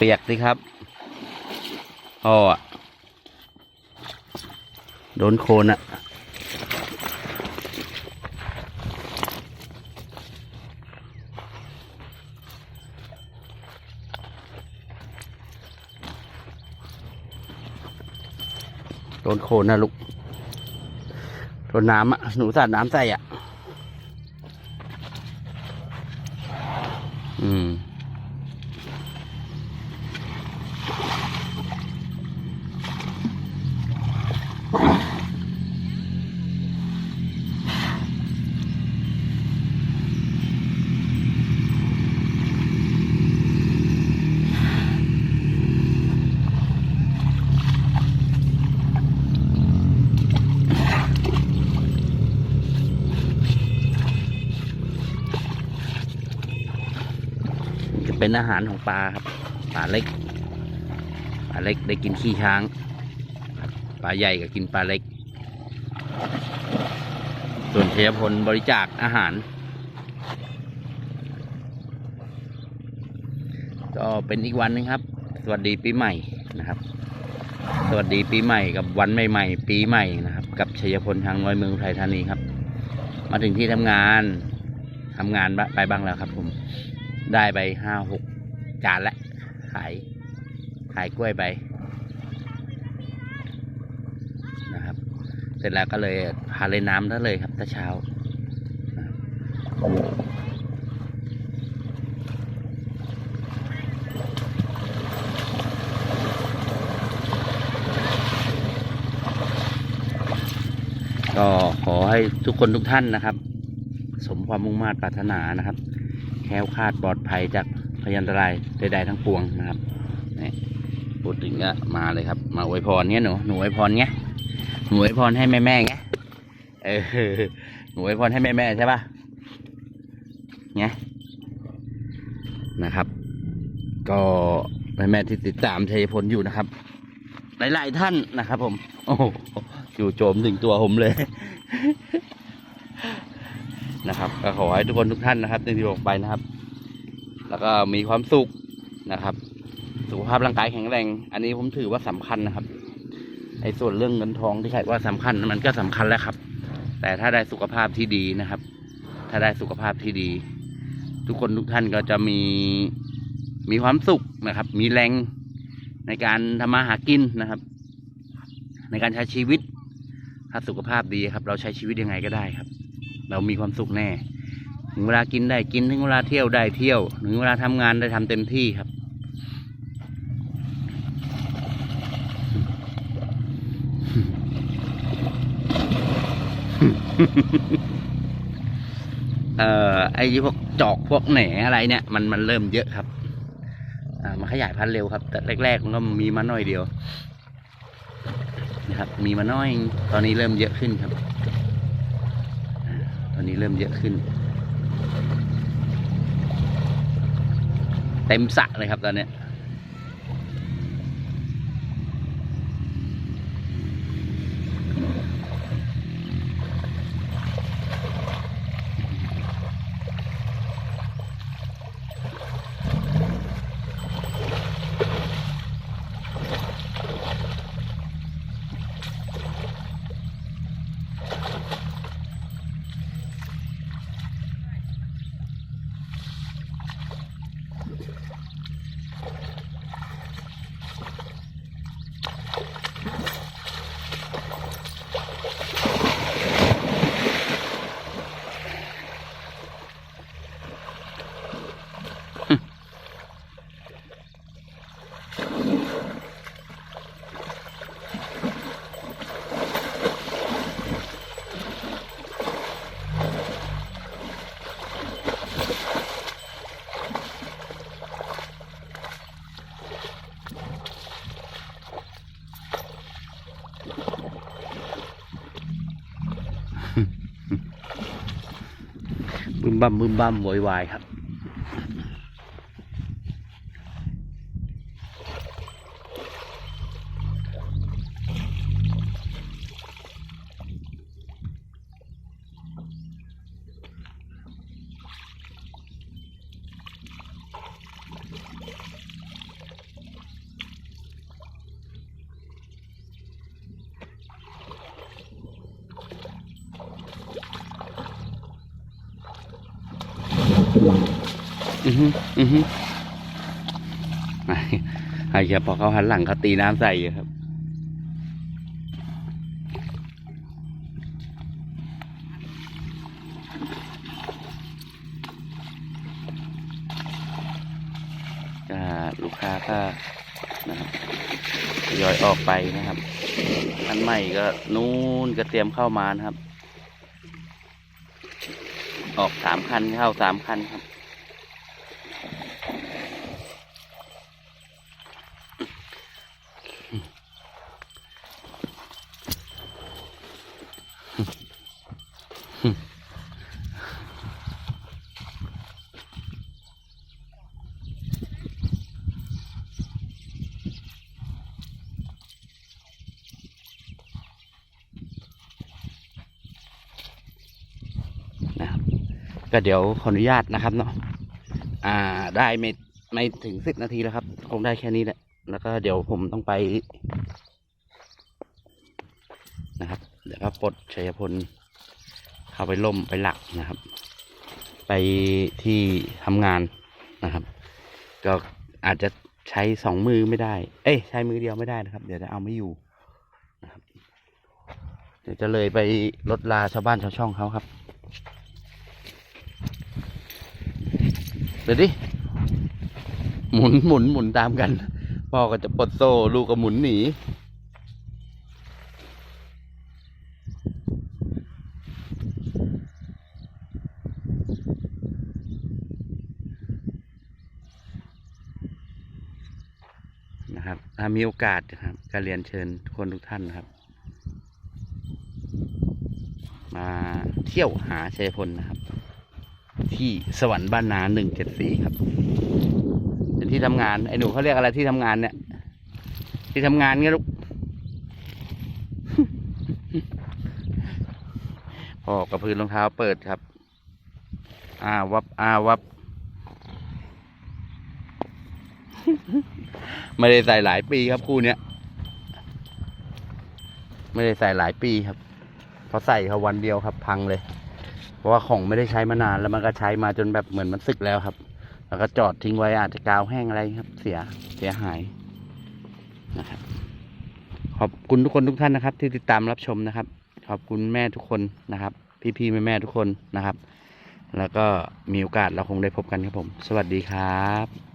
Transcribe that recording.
เปียกสิครับพ่อโดนโคลนอะโดนโคลนนะลูกโดนน้ำอะหนูสาดน้ำใส่อะ เป็นอาหารของปลาครับปลาเล็กปลาเล็กได้กินขี้ช้างปลาใหญ่ก็กินปลาเล็ก ส่วนเทยพลบริจาคอาหาร ก็เป็นอีกวันหนึงครับ สวัสดีปีใหม่นะครับ สวัสดีปีใหม่กับวันใหม่ๆ ปีใหม่นะครับ กับชัยพลทางน้อยเมืองอุทัยธานีครับ มาถึงที่ทำงานทำงานไปบ้างแล้วครับผม ได้ไปห้าหกจานละขายขายกล้วยไปนะครับ เสร็จแล้วก็เลยพาเล่นน้ำนั่นเลยครับตะเช้าก็ขอให้ทุกคนทุกท่านนะครับ สมความมุ่งมา่ปรารถนานะครับ แค้วคาดปลอดภัยจากพยันตรายใดๆทั้งปวงนะครับนี่พูดถึงก็มาเลยครับ มาอวยพรเนี้ยหนูหนูอวยพรเนี้ยหนูอวยพรให้แม่แม่เงี้ยเออหนูอวยพรให้แม่แม่ใช่ปะเงี้ยนะครับ ก็แม่แม่ที่ติดตามชัยพลอยู่นะครับ หลายๆท่านนะครับ ผม โอ้โหอยู่โจมถึงตัวผมเลย นะครับก็ขอให้ทุกคนทุกท่านนะครับอย่างที่บอกไปนะครับ แล้วก็มีความสุขนะครับ สุขภาพร่างกายแข็งแรง อันนี้ผมถือว่าสำคัญนะครับไอ้ส่วนเรื่องเงินทองที่ใครว่าสำคัญมันก็สำคัญแล้วครับ แต่ถ้าได้สุขภาพที่ดีนะครับ ถ้าได้สุขภาพที่ดี ทุกคนทุกท่านก็จะมีมีความสุขนะครับ มีแรงในการทำมาหากินนะครับ ในการใช้ชีวิตถ้าสุขภาพดีครับ เราใช้ชีวิตยังไงก็ได้ครับ เรามีความสุขแน่ ถึงเวลากินได้กินถึงเวลาเที่ยวได้เที่ยว ถึงเวลาทำงานได้ทำเต็มที่ครับ เอ่อไอ้พวกจอกพวกแหนอะไรเนี่ย มันมันเริ่มเยอะครับ อ่ามันขยายพันธุ์เร็วครับ แต่แรกๆมันก็มีมาน้อยเดียวนะครับ มีมาน้อย ตอนนี้เริ่มเยอะขึ้นครับ ตอนนี้เริ่มเยอะขึ้น เต็มสระเลยครับตอนนี้ ยบึมบัมบึมบัมโวยวายครับ อือ ฮึอือฮึไอ้เหี้ยพอเขาหันหลังเขาตีน้ำใส่อยู่ครับลูกค้าก็นะครับทยอยออกไปนะครับ อันใหม่ก็นู้นก็เตรียมเข้ามานะครับ ออกสามคันเข้าสามคันครับ ก็เดี๋ยวขออนุญาตนะครับเนาะอ่าได้ไม่ไม่ถึงสิบนาทีแล้วครับ คงได้แค่นี้แหละ แล้วก็เดี๋ยวผมต้องไป นะครับ เดี๋ยวก็ปลดชัยพลเข้าไปล่มไปหลักนะครับ ไปที่ทำงานนะครับ ก็อาจจะใช้สองมือไม่ได้ เอ้ยใช้มือเดียวไม่ได้นะครับ เดี๋ยวจะเอาไม่อยู่นะครับ เดี๋ยวจะเลยไปลดลาชาวบ้านชาวช่องเขาครับ ดี๋ยวดิ หมุนหมุนหมุนตามกัน พ่อก็จะปลดโซ่ ลูกก็หมุนหนี นะครับถ้ามีโอกาสนะครับก็เรียนเชิญทุกคนทุกท่านนะครับ มาเที่ยวหาชัยพลนะครับ ที่สวรรค์บ้านนาหนึ่งเจ็ดสี่ครับ เป็นที่ทำงานไอ้หนูเขาเรียกอะไรที่ทำงานเนี่ย ที่ทำงานเงี้ยลูกพอกับพื้นรองเท้าเปิดครับอาวับอาวับ ไม่ได้ใส่หลายปีครับคู่เนี้ยไม่ได้ใส่หลายปีครับเพราะใส่เขาวันเดียวครับพังเลย เพราะว่าของไม่ได้ใช้มานานแล้วมันก็ใช้มาจนแบบเหมือนมันสึกแล้วครับ แล้วก็จอดทิ้งไว้อาจจะกาวแห้งอะไรครับ เสียเสียหายนะครับขอบคุณทุกคนทุกท่านนะครับ ที่ติดตามรับชมนะครับ ขอบคุณแม่ทุกคนนะครับ พี่ๆแม่ๆทุกคนนะครับ แล้วก็มีโอกาสเราคงได้พบกันครับผม สวัสดีครับ